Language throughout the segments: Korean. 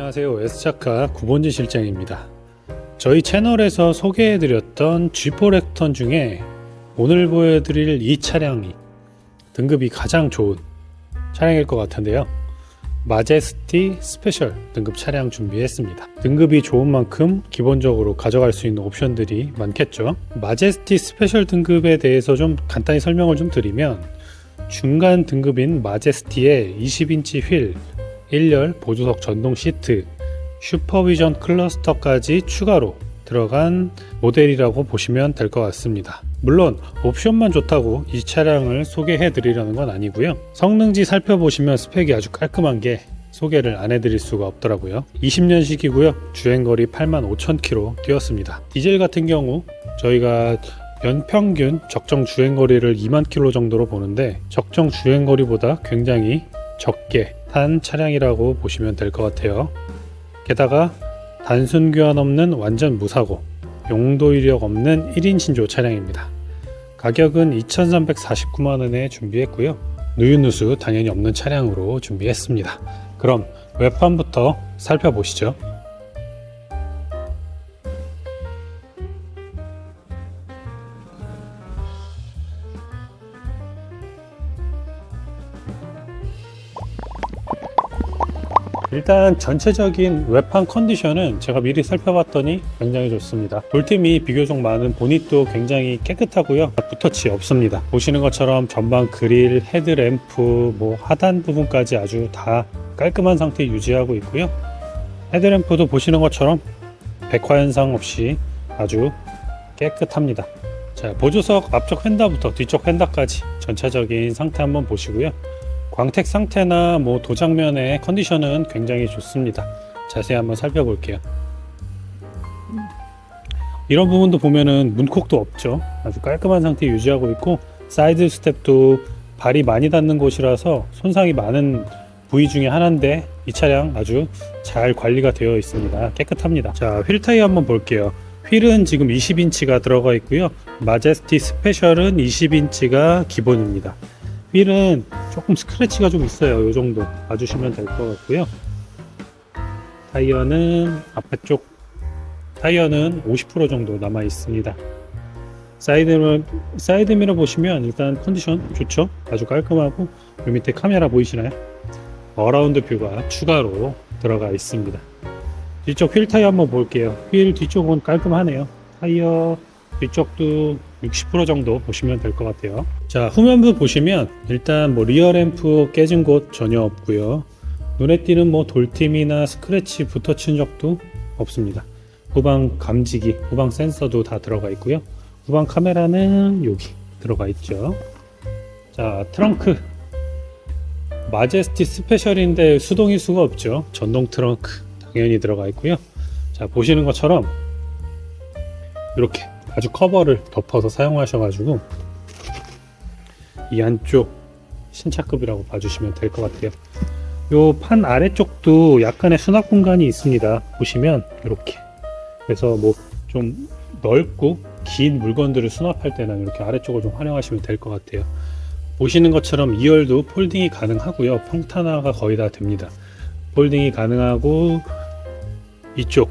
안녕하세요. S차카 구본진 실장입니다. 저희 채널에서 소개해드렸던 G4 렉턴 중에 오늘 보여드릴 이 차량이 등급이 가장 좋은 차량일 것 같은데요. 마제스티 스페셜 등급 차량 준비했습니다. 등급이 좋은 만큼 기본적으로 가져갈 수 있는 옵션들이 많겠죠. 마제스티 스페셜 등급에 대해서 좀 간단히 설명을 좀 드리면 중간 등급인 마제스티의 20인치 휠, 1열 보조석 전동 시트, 슈퍼비전 클러스터까지 추가로 들어간 모델이라고 보시면 될 것 같습니다. 물론 옵션만 좋다고 이 차량을 소개해 드리려는 건 아니고요. 성능지 살펴보시면 스펙이 아주 깔끔한 게 소개를 안 해드릴 수가 없더라고요. 20년식이고요. 주행거리 85,000km 뛰었습니다. 디젤 같은 경우 저희가 연평균 적정 주행거리를 2만 킬로 정도로 보는데 적정 주행거리보다 굉장히 적게 탄 차량이라고 보시면 될 것 같아요. 게다가 단순 교환 없는 완전 무사고 용도 이력 없는 1인 신조 차량입니다. 가격은 2,349만 원에 준비했고요. 누유누수 당연히 없는 차량으로 준비했습니다. 그럼 외판부터 살펴보시죠. 일단 전체적인 외판 컨디션은 제가 미리 살펴봤더니 굉장히 좋습니다. 돌팀이 비교적 많은 보닛도 굉장히 깨끗하고요. 붓터치 없습니다. 보시는 것처럼 전방 그릴, 헤드램프, 뭐 하단 부분까지 아주 다 깔끔한 상태 유지하고 있고요. 헤드램프도 보시는 것처럼 백화 현상 없이 아주 깨끗합니다. 자, 보조석 앞쪽 휀다부터 뒤쪽 휀다까지 전체적인 상태 한번 보시고요. 광택 상태나 뭐 도장면의 컨디션은 굉장히 좋습니다. 자세히 한번 살펴볼게요. 이런 부분도 보면은 문콕도 없죠. 아주 깔끔한 상태 유지하고 있고 사이드 스텝도 발이 많이 닿는 곳이라서 손상이 많은 부위 중에 하나인데 이 차량 아주 잘 관리가 되어 있습니다. 깨끗합니다. 자, 휠 타이어 한번 볼게요. 휠은 지금 20인치가 들어가 있고요. 마제스티 스페셜은 20인치가 기본입니다. 휠은 조금 스크래치가 좀 있어요. 이 정도 봐주시면 될 것 같고요. 타이어는 앞에 쪽 타이어는 50% 정도 남아 있습니다. 사이드미러, 사이드미러 보시면 일단 컨디션 좋죠? 아주 깔끔하고 요 밑에 카메라 보이시나요? 어라운드 뷰가 추가로 들어가 있습니다. 뒤쪽 휠 타이어 한번 볼게요. 휠 뒤쪽은 깔끔하네요. 타이어 뒤쪽도 60% 정도 보시면 될 것 같아요. 자, 후면부 보시면 일단 뭐 리어 램프 깨진 곳 전혀 없고요. 눈에 띄는 뭐 돌팀이나 스크래치 붙어 친 적도 없습니다. 후방 감지기, 후방 센서도 다 들어가 있고요. 후방 카메라는 여기 들어가 있죠. 자, 트렁크 마제스티 스페셜인데 수동일 수가 없죠. 전동 트렁크 당연히 들어가 있고요. 자, 보시는 것처럼 이렇게 아주 커버를 덮어서 사용하셔가지고 이 안쪽 신차급이라고 봐주시면 될 것 같아요. 요 판 아래쪽도 약간의 수납 공간이 있습니다. 보시면 이렇게 그래서 뭐 좀 넓고 긴 물건들을 수납할 때는 이렇게 아래쪽을 좀 활용하시면 될 것 같아요. 보시는 것처럼 2열도 폴딩이 가능하고요. 평탄화가 거의 다 됩니다. 폴딩이 가능하고 이쪽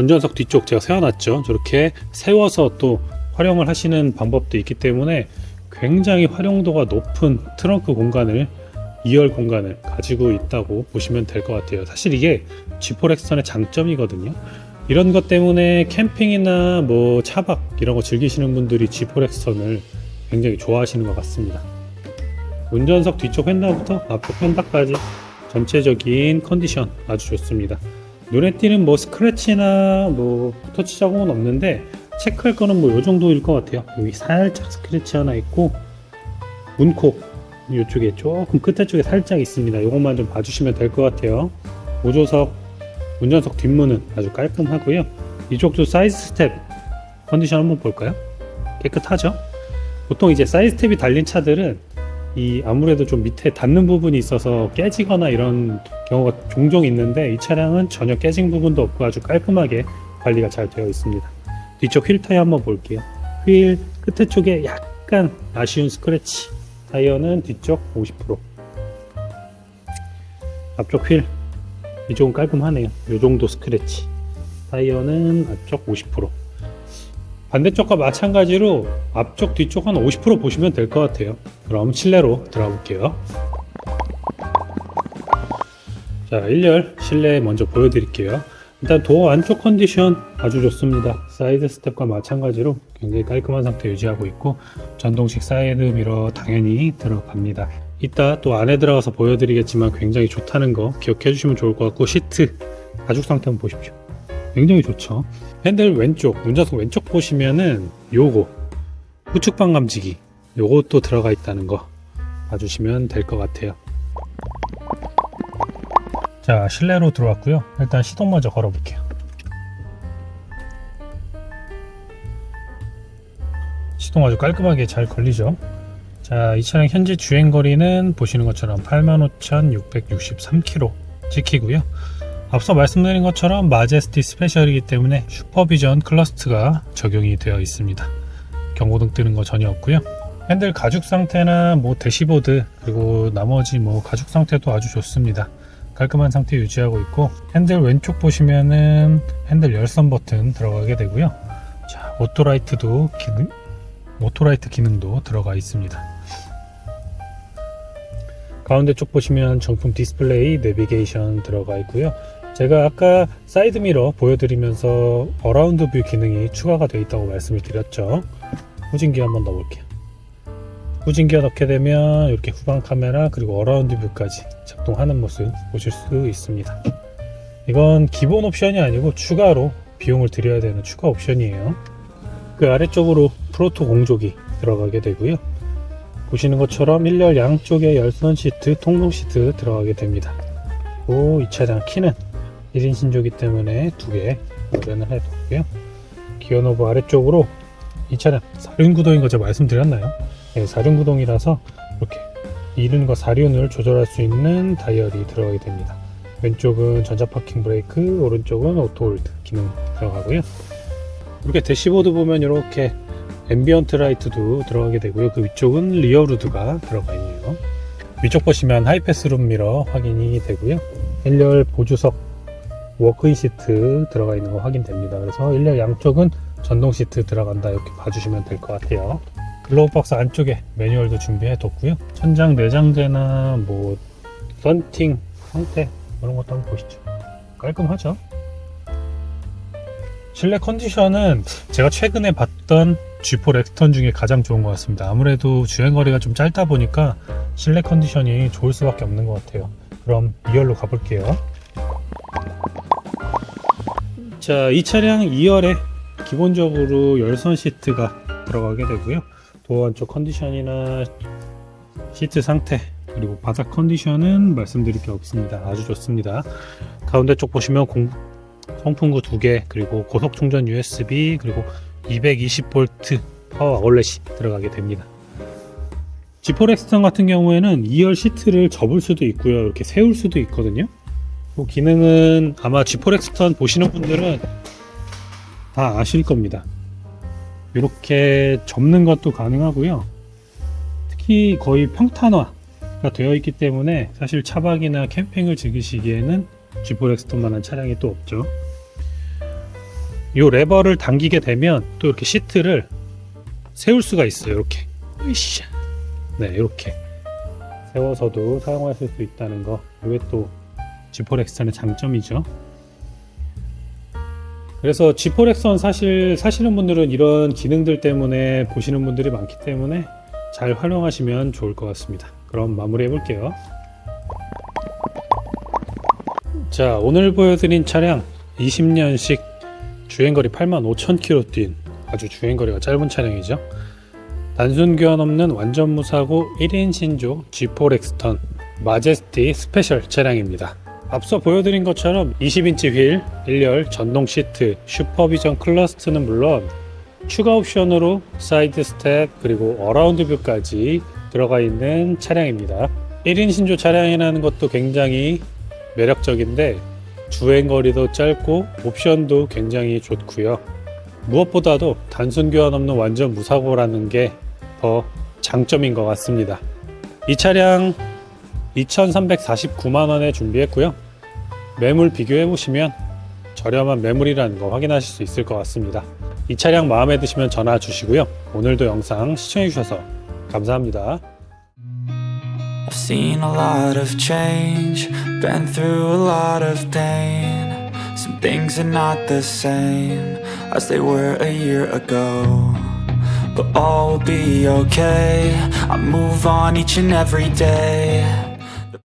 운전석 뒤쪽 제가 세워놨죠. 저렇게 세워서 또 활용을 하시는 방법도 있기 때문에 굉장히 활용도가 높은 트렁크 공간을 2열 공간을 가지고 있다고 보시면 될 것 같아요. 사실 이게 G4렉선의 장점이거든요. 이런 것 때문에 캠핑이나 뭐 차박 이런 거 즐기시는 분들이 G4렉선을 굉장히 좋아하시는 것 같습니다. 운전석 뒤쪽 휀다부터 앞쪽 휀다까지 전체적인 컨디션 아주 좋습니다. 눈에 띄는 뭐 스크래치나 뭐 터치 자국은 없는데 체크할 거는 뭐 요 정도일 것 같아요. 여기 살짝 스크래치 하나 있고 문콕 이쪽에 조금 끝에 쪽에 살짝 있습니다. 이것만 좀 봐주시면 될 것 같아요. 보조석 운전석 뒷문은 아주 깔끔하고요. 이쪽도 사이드 스텝 컨디션 한번 볼까요? 깨끗하죠? 보통 이제 사이드 스텝이 달린 차들은 이 아무래도 좀 밑에 닿는 부분이 있어서 깨지거나 이런 경우가 종종 있는데 이 차량은 전혀 깨진 부분도 없고 아주 깔끔하게 관리가 잘 되어 있습니다. 뒤쪽 휠 타이어 한번 볼게요. 휠 끝에 쪽에 약간 아쉬운 스크래치. 타이어는 뒤쪽 50%. 앞쪽 휠 이쪽은 깔끔하네요. 이 정도 스크래치. 타이어는 앞쪽 50%. 반대쪽과 마찬가지로 앞쪽 뒤쪽 한 50% 보시면 될 것 같아요. 그럼 실내로 들어가 볼게요. 자, 1열 실내 먼저 보여드릴게요. 일단 도어 안쪽 컨디션 아주 좋습니다. 사이드 스텝과 마찬가지로 굉장히 깔끔한 상태 유지하고 있고 전동식 사이드 미러 당연히 들어갑니다. 이따 또 안에 들어가서 보여드리겠지만 굉장히 좋다는 거 기억해 주시면 좋을 것 같고 시트 가죽 상태 한번 보십시오. 굉장히 좋죠. 핸들 왼쪽 운전석 왼쪽 보시면은 요거 후측 방 감지기 요것도 들어가 있다는 거 봐주시면 될 것 같아요. 자 실내로 들어왔고요. 일단 시동 먼저 걸어볼게요. 시동 아주 깔끔하게 잘 걸리죠. 자, 이 차량 현재 주행 거리는 보시는 것처럼 85,663km 찍히고요. 앞서 말씀드린 것처럼 마제스티 스페셜이기 때문에 슈퍼비전 클러스트가 적용이 되어 있습니다. 경고등 뜨는 거 전혀 없고요. 핸들 가죽 상태나 뭐 대시보드 그리고 나머지 뭐 가죽 상태도 아주 좋습니다. 깔끔한 상태 유지하고 있고 핸들 왼쪽 보시면은 핸들 열선 버튼 들어가게 되고요. 자, 오토라이트도 기능 오토라이트 기능도 들어가 있습니다. 가운데 쪽 보시면 정품 디스플레이 내비게이션 들어가 있고요. 제가 아까 사이드 미러 보여드리면서 어라운드 뷰 기능이 추가가 되어 있다고 말씀을 드렸죠. 후진기 한번 넣어볼게요. 후진기어 넣게 되면 이렇게 후방 카메라 그리고 어라운드 뷰까지 작동하는 모습 보실 수 있습니다. 이건 기본 옵션이 아니고 추가로 비용을 들여야 되는 추가 옵션이에요. 그 아래쪽으로 프로토 공조기 들어가게 되고요. 보시는 것처럼 1열 양쪽에 열선 시트, 통로 시트 들어가게 됩니다. 그리고 이 차량 키는 1인 신조기 때문에 두 개 마련을 해뒀고요. 기어노브 아래쪽으로 이 차량 사륜구동인 거 제가 말씀드렸나요? 네, 사륜구동이라서 이렇게 이륜과 사륜을 조절할 수 있는 다이얼이 들어가게 됩니다. 왼쪽은 전자 파킹 브레이크, 오른쪽은 오토홀드 기능 들어가고요. 이렇게 대시보드 보면 이렇게 앰비언트 라이트도 들어가게 되고요. 그 위쪽은 리어 루드가 들어가 있네요. 위쪽 보시면 하이패스룸 미러 확인이 되고요. 1열 보조석 워크인 시트 들어가 있는 거 확인됩니다. 그래서 1열 양쪽은 전동 시트 들어간다 이렇게 봐주시면 될 것 같아요. 글로우 박스 안쪽에 매뉴얼도 준비해 뒀고요. 천장 내장재나 뭐 썬팅 상태 이런 것도 한번 보시죠. 깔끔하죠? 실내 컨디션은 제가 최근에 봤던 G4 렉스턴 중에 가장 좋은 것 같습니다. 아무래도 주행거리가 좀 짧다 보니까 실내 컨디션이 좋을 수밖에 없는 것 같아요. 그럼 2열로 가볼게요. 자, 이 차량 2열에 기본적으로 열선 시트가 들어가게 되고요. 도어 안쪽 컨디션이나 시트 상태 그리고 바닥 컨디션은 말씀드릴 게 없습니다. 아주 좋습니다. 가운데 쪽 보시면 공, 송풍구 두개 그리고 고속 충전 USB 그리고 220V 파워 아울렛이 들어가게 됩니다. G4 렉스턴 같은 경우에는 2열 시트를 접을 수도 있고요. 이렇게 세울 수도 있거든요. 그 기능은 아마 G4 렉스턴 보시는 분들은 다 아실 겁니다. 이렇게 접는 것도 가능하고요. 특히 거의 평탄화가 되어 있기 때문에 사실 차박이나 캠핑을 즐기시기에는 G4 렉스턴만한 차량이 또 없죠. 이 레버를 당기게 되면 또 이렇게 시트를 세울 수가 있어요. 이렇게. 으쌰. 네, 이렇게 세워서도 사용하실 수 있다는 거. 이게 또 G4 렉스턴의 장점이죠. 그래서 G4 렉선 사실 사시는 분들은 이런 기능들 때문에 보시는 분들이 많기 때문에 잘 활용하시면 좋을 것 같습니다. 그럼 마무리해 볼게요. 자, 오늘 보여드린 차량 20년식 주행거리 85,000km 뛴 아주 주행거리가 짧은 차량이죠. 단순 교환 없는 완전 무사고 1인 신조 G4 렉스턴 마제스티 스페셜 차량입니다. 앞서 보여드린 것처럼 20인치 휠, 1열 전동 시트, 슈퍼비전 클러스트는 물론 추가 옵션으로 사이드 스텝 그리고 어라운드 뷰까지 들어가 있는 차량입니다. 1인 신조 차량이라는 것도 굉장히 매력적인데 주행 거리도 짧고 옵션도 굉장히 좋고요. 무엇보다도 단순 교환 없는 완전 무사고라는 게 더 장점인 것 같습니다. 이 차량 2,349만 원에 준비했고요. 매물 비교해 보시면 저렴한 매물이라는 거 확인하실 수 있을 것 같습니다. 이 차량 마음에 드시면 전화 주시고요. 오늘도 영상 시청해 주셔서 감사합니다. I've seen a lot of change, been through a lot of pain. Some things are not the same as they were a year ago. But all will be okay. I move on each and every day.